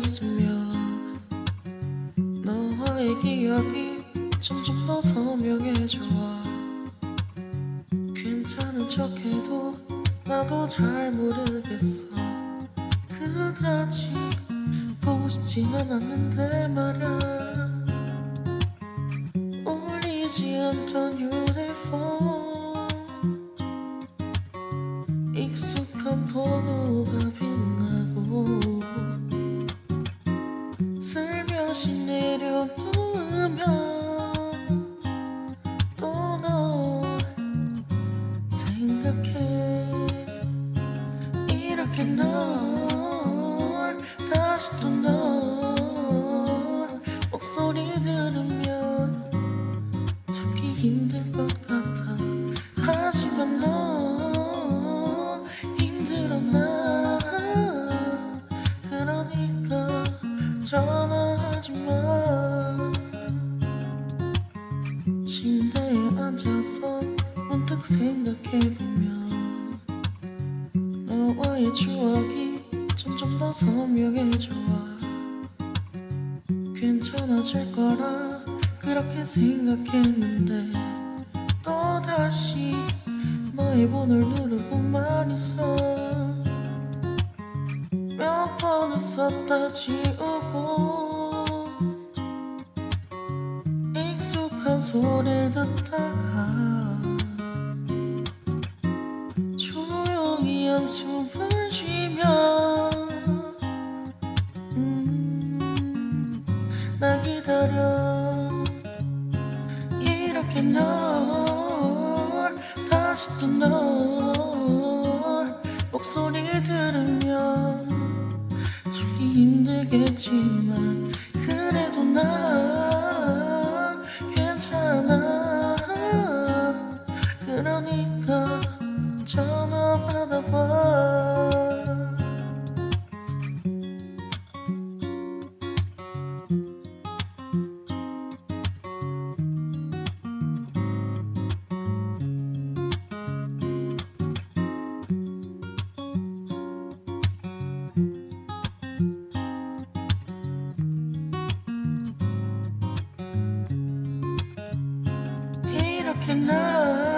있으면 너와의 기억이 점점 더 선명해져 괜찮은 척해도 나도 잘 모르겠어. 그다지 보고 싶지는 않는데 말야. 울리지 않던 휴대폰. 익숙한 번 슬며시 내려놓으면 또널 생각해. 이렇게 널 다시 또널 침대에 앉아서 문득 생각해보면 너와의 추억이 점점 더 선명해져 괜찮아질 거라 그렇게 생각했는데 또다시 너의 번호를 누르고만 있어. 몇 번을 썼다 지우 소리를 듣다가 조용히 한숨을 쉬며 음, 나 기다려. 이렇게 널 다시 또 널 목소리 들으면 참기 힘들겠지만 이렇게 널